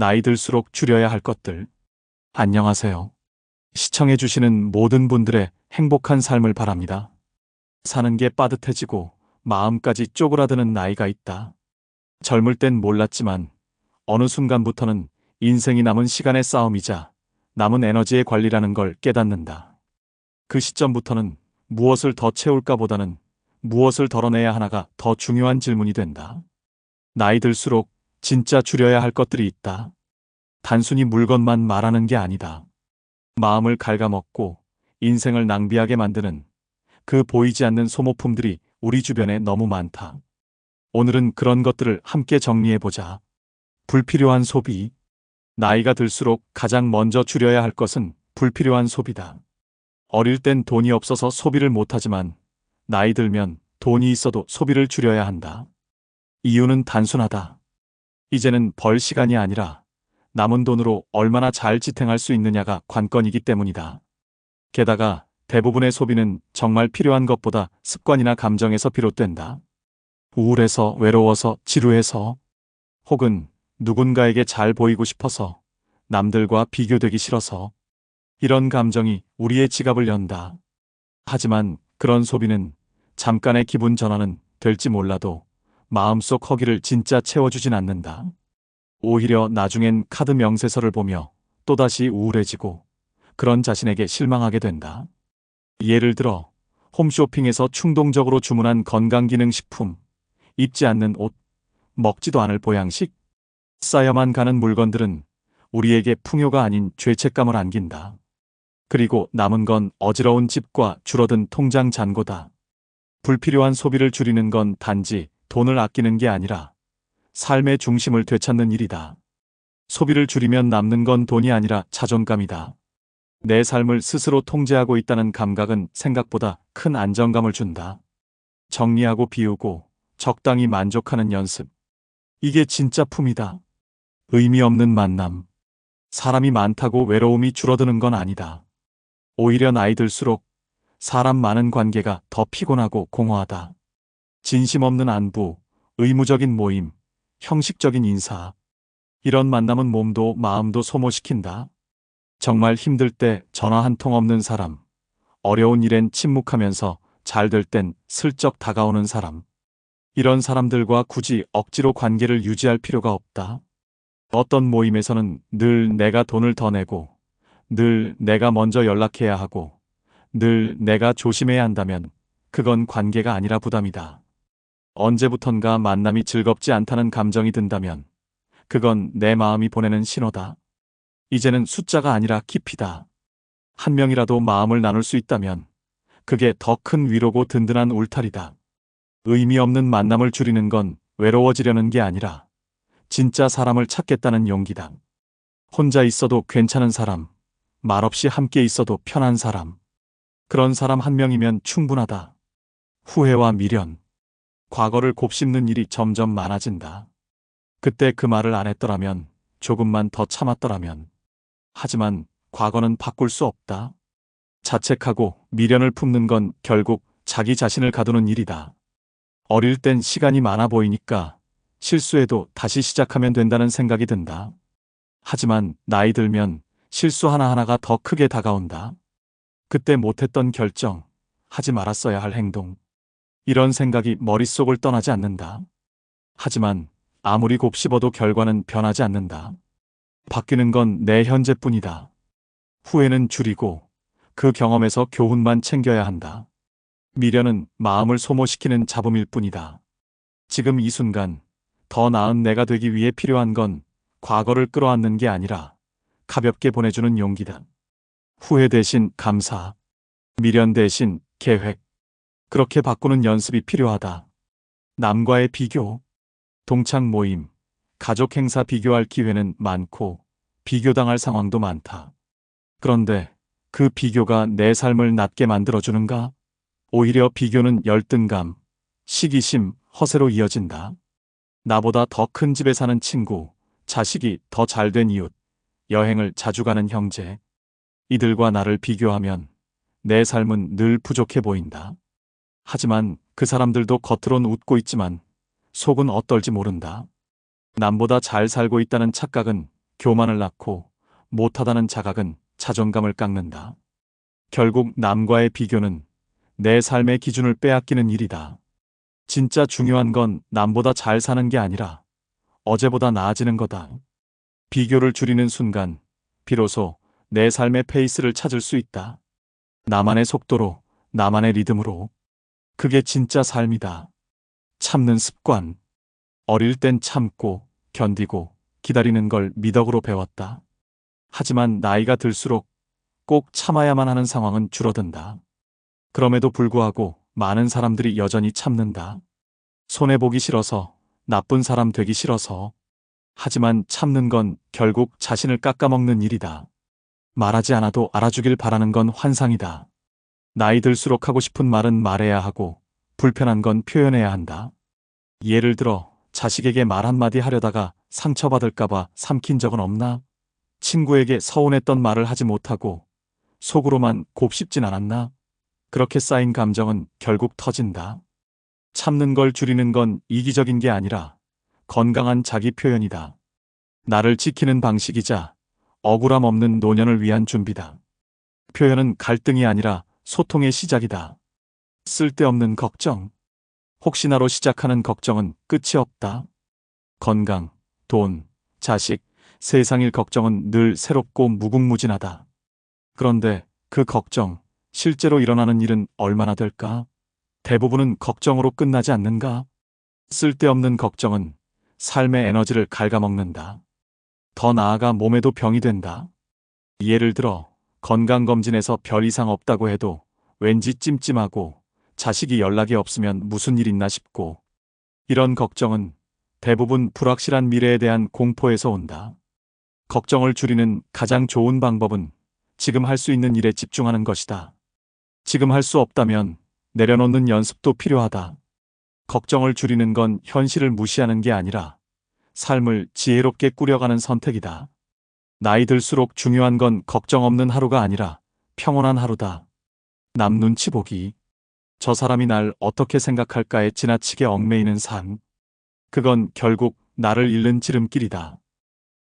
나이 들수록 줄여야 할 것들. 안녕하세요. 시청해주시는 모든 분들의 행복한 삶을 바랍니다. 사는 게 빠듯해지고 마음까지 쪼그라드는 나이가 있다. 젊을 땐 몰랐지만 어느 순간부터는 인생이 남은 시간의 싸움이자 남은 에너지의 관리라는 걸 깨닫는다. 그 시점부터는 무엇을 더 채울까 보다는 무엇을 덜어내야 하나가 더 중요한 질문이 된다. 나이 들수록 진짜 줄여야 할 것들이 있다. 단순히 물건만 말하는 게 아니다. 마음을 갉아먹고 인생을 낭비하게 만드는 그 보이지 않는 소모품들이 우리 주변에 너무 많다. 오늘은 그런 것들을 함께 정리해보자. 불필요한 소비. 나이가 들수록 가장 먼저 줄여야 할 것은 불필요한 소비다. 어릴 땐 돈이 없어서 소비를 못하지만 나이 들면 돈이 있어도 소비를 줄여야 한다. 이유는 단순하다. 이제는 벌 시간이 아니라 남은 돈으로 얼마나 잘 지탱할 수 있느냐가 관건이기 때문이다. 게다가 대부분의 소비는 정말 필요한 것보다 습관이나 감정에서 비롯된다. 우울해서, 외로워서, 지루해서, 혹은 누군가에게 잘 보이고 싶어서, 남들과 비교되기 싫어서, 이런 감정이 우리의 지갑을 연다. 하지만 그런 소비는 잠깐의 기분 전환은 될지 몰라도 마음속 허기를 진짜 채워주진 않는다. 오히려 나중엔 카드 명세서를 보며 또다시 우울해지고 그런 자신에게 실망하게 된다. 예를 들어 홈쇼핑에서 충동적으로 주문한 건강기능식품, 입지 않는 옷, 먹지도 않을 보양식, 쌓여만 가는 물건들은 우리에게 풍요가 아닌 죄책감을 안긴다. 그리고 남은 건 어지러운 집과 줄어든 통장 잔고다. 불필요한 소비를 줄이는 건 단지 돈을 아끼는 게 아니라 삶의 중심을 되찾는 일이다. 소비를 줄이면 남는 건 돈이 아니라 자존감이다. 내 삶을 스스로 통제하고 있다는 감각은 생각보다 큰 안정감을 준다. 정리하고 비우고 적당히 만족하는 연습. 이게 진짜 품이다. 의미 없는 만남. 사람이 많다고 외로움이 줄어드는 건 아니다. 오히려 나이 들수록 사람 많은 관계가 더 피곤하고 공허하다. 진심 없는 안부, 의무적인 모임, 형식적인 인사. 이런 만남은 몸도 마음도 소모시킨다. 정말 힘들 때 전화 한 통 없는 사람. 어려운 일엔 침묵하면서 잘 될 땐 슬쩍 다가오는 사람. 이런 사람들과 굳이 억지로 관계를 유지할 필요가 없다. 어떤 모임에서는 늘 내가 돈을 더 내고 늘 내가 먼저 연락해야 하고 늘 내가 조심해야 한다면 그건 관계가 아니라 부담이다. 언제부턴가 만남이 즐겁지 않다는 감정이 든다면 그건 내 마음이 보내는 신호다. 이제는 숫자가 아니라 깊이다. 한 명이라도 마음을 나눌 수 있다면 그게 더 큰 위로고 든든한 울타리다. 의미 없는 만남을 줄이는 건 외로워지려는 게 아니라 진짜 사람을 찾겠다는 용기다. 혼자 있어도 괜찮은 사람, 말없이 함께 있어도 편한 사람. 그런 사람 한 명이면 충분하다. 후회와 미련, 과거를 곱씹는 일이 점점 많아진다. 그때 그 말을 안 했더라면, 조금만 더 참았더라면. 하지만 과거는 바꿀 수 없다. 자책하고 미련을 품는 건 결국 자기 자신을 가두는 일이다. 어릴 땐 시간이 많아 보이니까 실수해도 다시 시작하면 된다는 생각이 든다. 하지만 나이 들면 실수 하나하나가 더 크게 다가온다. 그때 못했던 결정, 하지 말았어야 할 행동. 이런 생각이 머릿속을 떠나지 않는다. 하지만 아무리 곱씹어도 결과는 변하지 않는다. 바뀌는 건 내 현재뿐이다. 후회는 줄이고 그 경험에서 교훈만 챙겨야 한다. 미련은 마음을 소모시키는 잡음일 뿐이다. 지금 이 순간 더 나은 내가 되기 위해 필요한 건 과거를 끌어안는 게 아니라 가볍게 보내주는 용기다. 후회 대신 감사, 미련 대신 계획. 그렇게 바꾸는 연습이 필요하다. 남과의 비교, 동창 모임, 가족 행사 비교할 기회는 많고 비교당할 상황도 많다. 그런데 그 비교가 내 삶을 낮게 만들어주는가? 오히려 비교는 열등감, 시기심, 허세로 이어진다. 나보다 더 큰 집에 사는 친구, 자식이 더 잘된 이웃, 여행을 자주 가는 형제. 이들과 나를 비교하면 내 삶은 늘 부족해 보인다. 하지만 그 사람들도 겉으론 웃고 있지만 속은 어떨지 모른다. 남보다 잘 살고 있다는 착각은 교만을 낳고 못하다는 자각은 자존감을 깎는다. 결국 남과의 비교는 내 삶의 기준을 빼앗기는 일이다. 진짜 중요한 건 남보다 잘 사는 게 아니라 어제보다 나아지는 거다. 비교를 줄이는 순간 비로소 내 삶의 페이스를 찾을 수 있다. 나만의 속도로, 나만의 리듬으로. 그게 진짜 삶이다. 참는 습관. 어릴 땐 참고, 견디고, 기다리는 걸 미덕으로 배웠다. 하지만 나이가 들수록 꼭 참아야만 하는 상황은 줄어든다. 그럼에도 불구하고 많은 사람들이 여전히 참는다. 손해보기 싫어서, 나쁜 사람 되기 싫어서. 하지만 참는 건 결국 자신을 깎아먹는 일이다. 말하지 않아도 알아주길 바라는 건 환상이다. 나이 들수록 하고 싶은 말은 말해야 하고, 불편한 건 표현해야 한다. 예를 들어, 자식에게 말 한마디 하려다가 상처받을까봐 삼킨 적은 없나? 친구에게 서운했던 말을 하지 못하고, 속으로만 곱씹진 않았나? 그렇게 쌓인 감정은 결국 터진다. 참는 걸 줄이는 건 이기적인 게 아니라 건강한 자기 표현이다. 나를 지키는 방식이자 억울함 없는 노년을 위한 준비다. 표현은 갈등이 아니라 소통의 시작이다. 쓸데없는 걱정. 혹시나로 시작하는 걱정은 끝이 없다. 건강, 돈, 자식, 세상일 걱정은 늘 새롭고 무궁무진하다. 그런데 그 걱정, 실제로 일어나는 일은 얼마나 될까? 대부분은 걱정으로 끝나지 않는가? 쓸데없는 걱정은 삶의 에너지를 갉아먹는다. 더 나아가 몸에도 병이 된다. 예를 들어 건강검진에서 별 이상 없다고 해도 왠지 찜찜하고 자식이 연락이 없으면 무슨 일 있나 싶고 이런 걱정은 대부분 불확실한 미래에 대한 공포에서 온다. 걱정을 줄이는 가장 좋은 방법은 지금 할 수 있는 일에 집중하는 것이다. 지금 할 수 없다면 내려놓는 연습도 필요하다. 걱정을 줄이는 건 현실을 무시하는 게 아니라 삶을 지혜롭게 꾸려가는 선택이다. 나이 들수록 중요한 건 걱정 없는 하루가 아니라 평온한 하루다. 남 눈치 보기. 저 사람이 날 어떻게 생각할까에 지나치게 얽매이는 삶. 그건 결국 나를 잃는 지름길이다.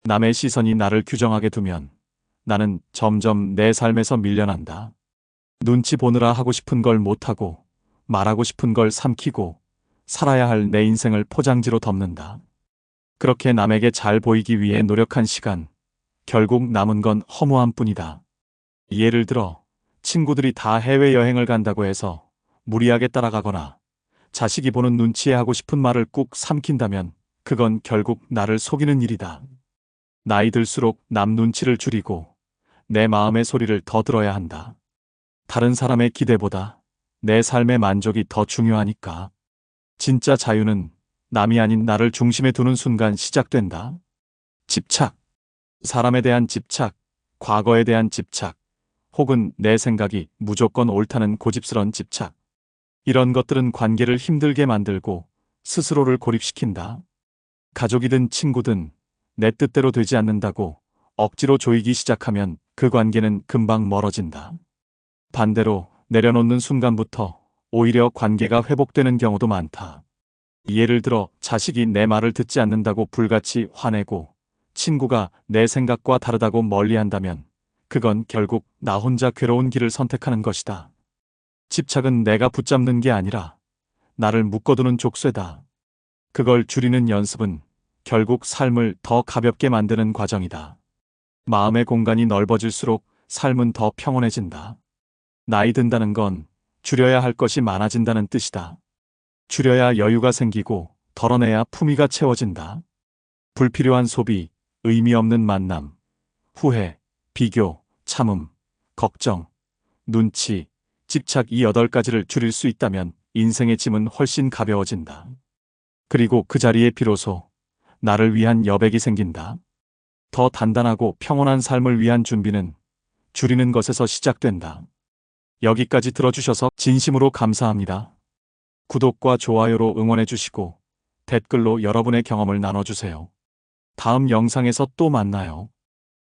남의 시선이 나를 규정하게 두면 나는 점점 내 삶에서 밀려난다. 눈치 보느라 하고 싶은 걸 못하고 말하고 싶은 걸 삼키고 살아야 할 내 인생을 포장지로 덮는다. 그렇게 남에게 잘 보이기 위해 노력한 시간, 결국 남은 건 허무함 뿐이다. 예를 들어, 친구들이 다 해외여행을 간다고 해서 무리하게 따라가거나 자식이 보는 눈치에 하고 싶은 말을 꾹 삼킨다면 그건 결국 나를 속이는 일이다. 나이 들수록 남 눈치를 줄이고 내 마음의 소리를 더 들어야 한다. 다른 사람의 기대보다 내 삶의 만족이 더 중요하니까. 진짜 자유는 남이 아닌 나를 중심에 두는 순간 시작된다. 집착. 사람에 대한 집착, 과거에 대한 집착, 혹은 내 생각이 무조건 옳다는 고집스런 집착. 이런 것들은 관계를 힘들게 만들고 스스로를 고립시킨다. 가족이든 친구든 내 뜻대로 되지 않는다고 억지로 조이기 시작하면 그 관계는 금방 멀어진다. 반대로 내려놓는 순간부터 오히려 관계가 회복되는 경우도 많다. 예를 들어 자식이 내 말을 듣지 않는다고 불같이 화내고 친구가 내 생각과 다르다고 멀리한다면 그건 결국 나 혼자 괴로운 길을 선택하는 것이다. 집착은 내가 붙잡는 게 아니라 나를 묶어두는 족쇄다. 그걸 줄이는 연습은 결국 삶을 더 가볍게 만드는 과정이다. 마음의 공간이 넓어질수록 삶은 더 평온해진다. 나이 든다는 건 줄여야 할 것이 많아진다는 뜻이다. 줄여야 여유가 생기고 덜어내야 품위가 채워진다. 불필요한 소비, 의미 없는 만남, 후회, 비교, 참음, 걱정, 눈치, 집착 이 여덟 가지를 줄일 수 있다면 인생의 짐은 훨씬 가벼워진다. 그리고 그 자리에 비로소 나를 위한 여백이 생긴다. 더 단단하고 평온한 삶을 위한 준비는 줄이는 것에서 시작된다. 여기까지 들어주셔서 진심으로 감사합니다. 구독과 좋아요로 응원해주시고 댓글로 여러분의 경험을 나눠주세요. 다음 영상에서 또 만나요.